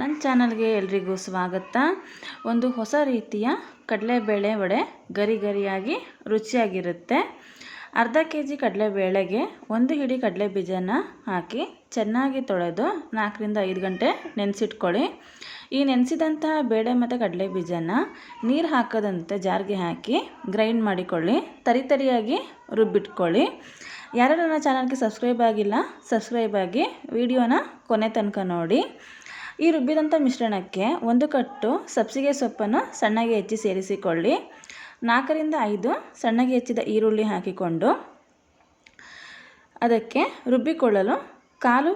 ನನ್ನ ಚಾನಲ್ಗೆ ಎಲ್ರಿಗೂ ಸ್ವಾಗತ. ಒಂದು ಹೊಸ ರೀತಿಯ ಕಡಲೆಬೇಳೆ ವಡೆ ಗರಿ ಗರಿಯಾಗಿ ರುಚಿಯಾಗಿರುತ್ತೆ. ಅರ್ಧ ಕೆ ಜಿ ಕಡಲೆಬೇಳೆಗೆ ಒಂದು ಹಿಡಿ ಕಡಲೆ ಬೀಜನ ಹಾಕಿ ಚೆನ್ನಾಗಿ ತೊಳೆದು ನಾಲ್ಕರಿಂದ ಐದು ಗಂಟೆ ನೆನೆಸಿಟ್ಕೊಳ್ಳಿ. ಈ ನೆನೆಸಿದಂತಹ ಬೇಳೆ ಮತ್ತು ಕಡಲೆ ಬೀಜನ ನೀರು ಹಾಕದಂತೆ ಜಾರಿಗೆ ಹಾಕಿ ಗ್ರೈಂಡ್ ಮಾಡಿಕೊಳ್ಳಿ. ತರಿ ತರಿಯಾಗಿ ರುಬ್ಬಿಟ್ಕೊಳ್ಳಿ. ಯಾರು ನನ್ನ ಚಾನಲ್ಗೆ ಸಬ್ಸ್ಕ್ರೈಬ್ ಆಗಿಲ್ಲ ಸಬ್ಸ್ಕ್ರೈಬ್ ಆಗಿ ವಿಡಿಯೋನ ಕೊನೆ ತನಕ ನೋಡಿ. ಈ ರುಬ್ಬಿದಂಥ ಮಿಶ್ರಣಕ್ಕೆ ಒಂದು ಕಟ್ಟು ಸಬ್ಸಿಗೆ ಸೊಪ್ಪನ್ನು ಸಣ್ಣಗೆ ಹೆಚ್ಚಿ ಸೇರಿಸಿಕೊಳ್ಳಿ. ನಾಲ್ಕರಿಂದ ಐದು ಸಣ್ಣಗೆ ಹೆಚ್ಚಿದ ಈರುಳ್ಳಿ ಹಾಕಿಕೊಂಡು ಅದಕ್ಕೆ ರುಬ್ಬಿಕೊಳ್ಳಲು ಕಾಲು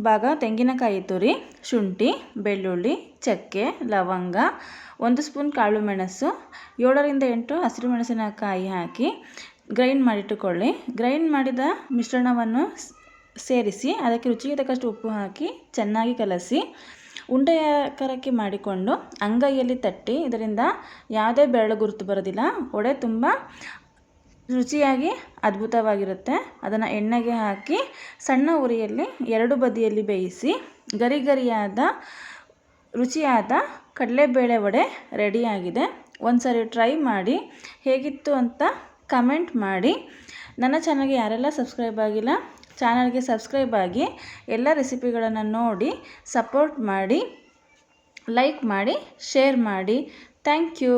ಭಾಗ ತೆಂಗಿನಕಾಯಿ ತುರಿ, ಶುಂಠಿ, ಬೆಳ್ಳುಳ್ಳಿ, ಚಕ್ಕೆ, ಲವಂಗ, ಒಂದು ಸ್ಪೂನ್ ಕಾಳು ಮೆಣಸು, ಏಳರಿಂದ ಎಂಟು ಹಸಿರು ಮೆಣಸಿನಕಾಯಿ ಹಾಕಿ ಗ್ರೈಂಡ್ ಮಾಡಿಟ್ಟುಕೊಳ್ಳಿ. ಗ್ರೈಂಡ್ ಮಾಡಿದ ಮಿಶ್ರಣವನ್ನು ಸೇರಿಸಿ ಅದಕ್ಕೆ ರುಚಿಗೆ ತಕ್ಕಷ್ಟು ಉಪ್ಪು ಹಾಕಿ ಚೆನ್ನಾಗಿ ಕಲಸಿ ಉಂಡೆಯ ಆಕಾರಕ್ಕೆ ಮಾಡಿಕೊಂಡು ಅಂಗೈಯಲ್ಲಿ ತಟ್ಟಿ ಇದರಿಂದ ಯಾವುದೇ ಬೆರಳು ಗುರುತು ಬರೋದಿಲ್ಲ. ವಡೆ ತುಂಬ ರುಚಿಯಾಗಿ ಅದ್ಭುತವಾಗಿರುತ್ತೆ. ಅದನ್ನು ಎಣ್ಣೆಗೆ ಹಾಕಿ ಸಣ್ಣ ಉರಿಯಲ್ಲಿ ಎರಡು ಬದಿಯಲ್ಲಿ ಬೇಯಿಸಿ ಗರಿ ಗರಿಯಾದ ರುಚಿಯಾದ ಕಡಲೆಬೇಳೆ ವಡೆ ರೆಡಿಯಾಗಿದೆ. ಒಂದು ಸಾರಿ ಟ್ರೈ ಮಾಡಿ ಹೇಗಿತ್ತು ಅಂತ ಕಮೆಂಟ್ ಮಾಡಿ. ನನ್ನ ಚಾನಲ್ಗೆ ಯಾರೆಲ್ಲ ಸಬ್ಸ್ಕ್ರೈಬ್ ಆಗಿಲ್ಲ ಚಾನಲ್ಗೆ ಸಬ್ಸ್ಕ್ರೈಬ್ ಆಗಿ ಎಲ್ಲ ರೆಸಿಪಿಗಳನ್ನು ನೋಡಿ ಸಪೋರ್ಟ್ ಮಾಡಿ ಲೈಕ್ ಮಾಡಿ ಶೇರ್ ಮಾಡಿ. Thank you.